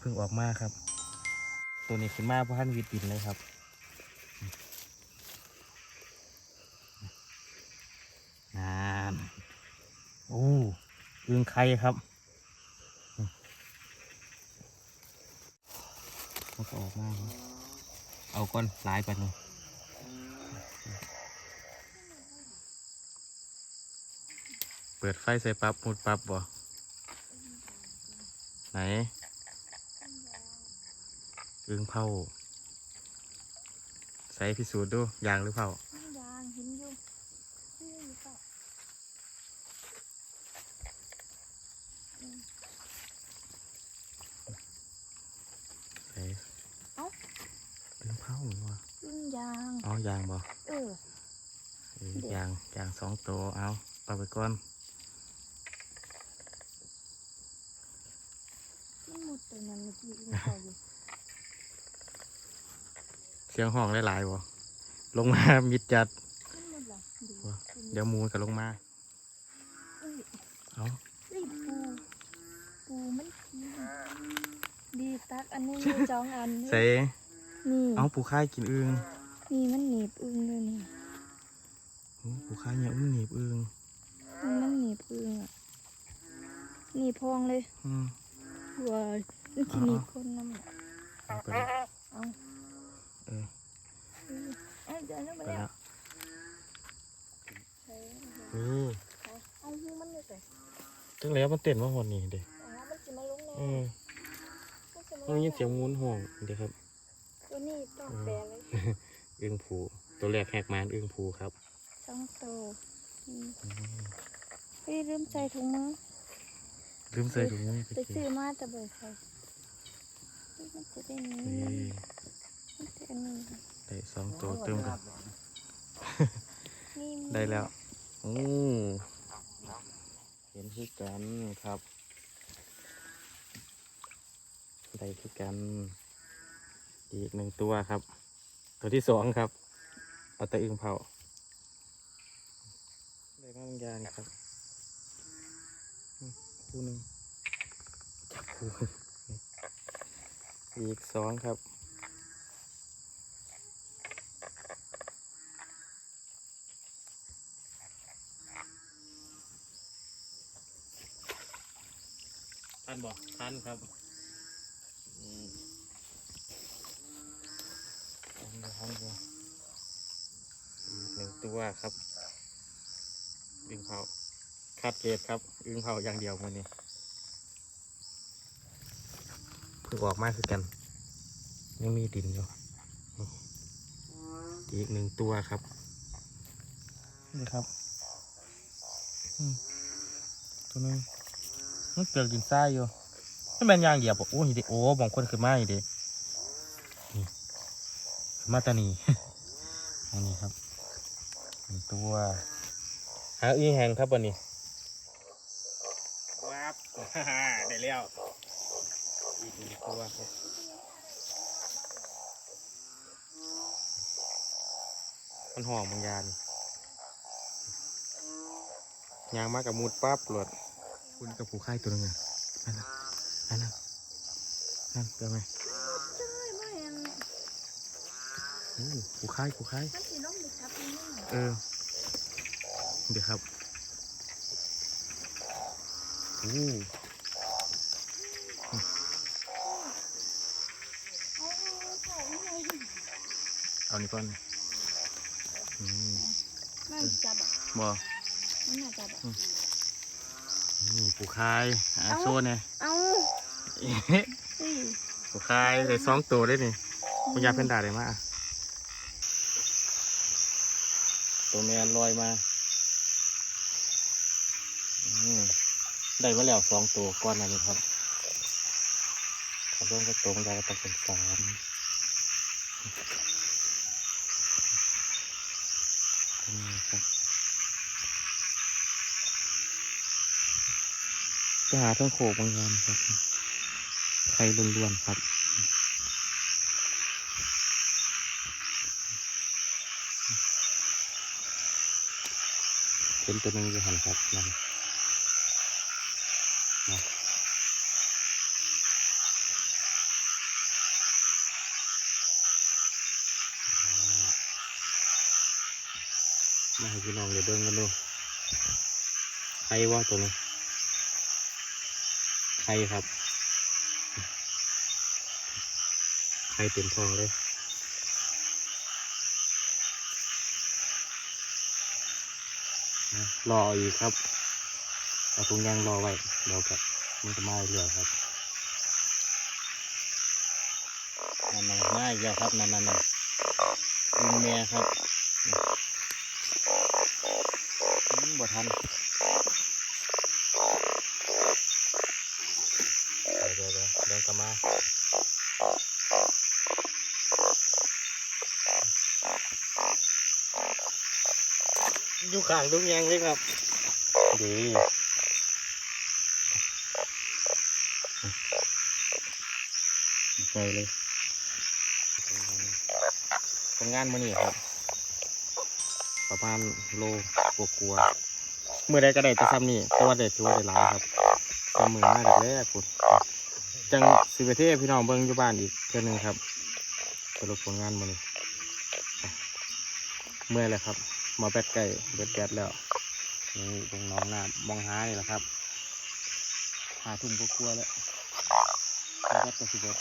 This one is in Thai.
เพิ่งออกมาครับ ตัวนี้ขึ้นมาเพราะท่านวิดดินเลยครับนานโอ้อึงไข่ครับมันก็ออกมาครับเอาก้อนหลายไปเลยเปิดไฟใส่ปั๊บมุดปั๊บบ่ไหน อึงเผาใส่พิสูจน์ดูยางหรือเผายางเห็นอยู่นี่หรือเปล่าใส่อึงเผาหรือวะขึ้นยางเอายางบ่เออเอ้ยยางยางสองตัวเอาเอาไปก่อนมันหมดตัวนั้นเมื่อกี้อึ้งเขาอยู่ เสียงห้องหลายๆบ่ลงมามิดจัดมันหมดละดูว่ะเดี๋ยวหมูนกับลงมา เอ้ยเอาเอ้ยปูปูมันขี้ดีตักอันนี้มีจองอันใส่นี่เอาปูค่ายกินอึงนี่มันหนีบอึ้งเลยนี่โอ้ปูค่ายเนี่ยอุ้มหนีบอึงมันมันหนีบอึ้งอะหนีบพองเลยอืมหัวมันจะหนีบคนน้ำอะเอา ไปเลยเอาเออเอ้ยเดี๋ยวนั้นไปมาแล้วแล้วใช้นี่เอาหูมันเลยแต่จังแล้วมันเต้นว่าหอนนี่เด็กอ๋อมันจะมาลงแน่อืมมันจะมาต้องยินเสียงมูนห่วงเดี๋ยวครับตัวนี้ต้องแปลเลยอึงผูตัวแรกแหกมานอึงผูครับสองตัวอืมเฮ้ยลืมใส่ถุงมือลืมใส่ถุงมือไปไปกิซื้อนมาแต่เบิดใส่เฮ้ยมันจะได้นี้ นี่มันจะอันนี้ได้สองตัวเติมกัน นี่ได้แล้วโอ้เห็นคือกันครับ ได้คือกัน อีกหนึ่งตัวครับ ตัวที่สองครับ เอาแต่อึ่งเผาได้มาบางอย่างครับอืมคู่หนึ่งจับคู่อีกสองครับ ท่านบอกท่านครับอีกหนึ่งตัวครับอึงเผาคาดเกตครับอึงเผาอย่างเดียวมันนี่เพิ่งออกมาคือกัน ยังมีดินอยู่อีกหนึ่งตัวครับนี่ครับอืมตัวนึง มันเกิดดินทรายอยู่นี่แมันยางเหยียบบอกโอ้นี่ดิโอ้บางคนขึ้นมาอีเดินี่มาตานีอันนี้ครับหนึ่งตัวหาอีแหงครับวันนี้วับได้แล้วอีกหนึ่งตัวครับมันห่องบางยานยางมากับมูดปั๊บหลด คุณกับผูค่ายตัวหนึงอะนั่นนะนั่นนะนั่นเจอไหมใช่ไม่เห็นโอ้ผูค่ายผูค่ายมันสีน้องเด็กครับนี่เออเดี๋ยวครับโอ้เอาเขาไม่เอานี่ก่อนอืมไม่จับอะบอมันน่าจับอะ นี่ผูค่ายอาโซ่เนี่ยเอาเอ๊ะเฮ้ยผูค่ายได้สองตัวได้นี่มันยาเพิ่นด่าได้มาอะตัวแมนลอยมาอืมได้มาแล้วสองตัวก้อนอันนี้ครับขับรถก็ตรงได้ก็ต้องเป็นสามนี่ครับ จะหาทั้งโขกบางงานครับไข่ล้วนๆครับเป็นตัวนึงจะหันครับนั่นมาให้พี่น้องเดี๋ยวเบิ้กันดูใครว่าตัวนี้ ใครครับใครเต็มทองเลยรออีกครับเอาถุงยางรอไว้เดี๋ยวกับมันจะมาเรื่อยครับนั่นๆมาอีกแล้วครับนั่นๆนั่นลุงเมียครับบ่ทัน เดินกลับมาอยู่ข้างดุงยางเลยครับ ดีใจเลยผลงานมานี่ครับ ประมาณโลกลัวาๆเมื่อใดก็ได้จะซ้ำนี่แต่ว่าเด็ดถือว่าได้หลายครับซ้ำมือมากเด็กแรกคุณ จังสิบประเทศพี่น้องเบิ้งอยู่บ้านอีกเทื่อหนึงครับสรุปผลงานมานี่ไปเมื่อยแล้วครับ มาแบดไก่เบ็ดแก๊สแล้วนี่ตรงหน้องน้ำมองหานี่แหละครับหาทุ่มกลัวาๆแล้วแล้วก็ตัวสิบเอ็ด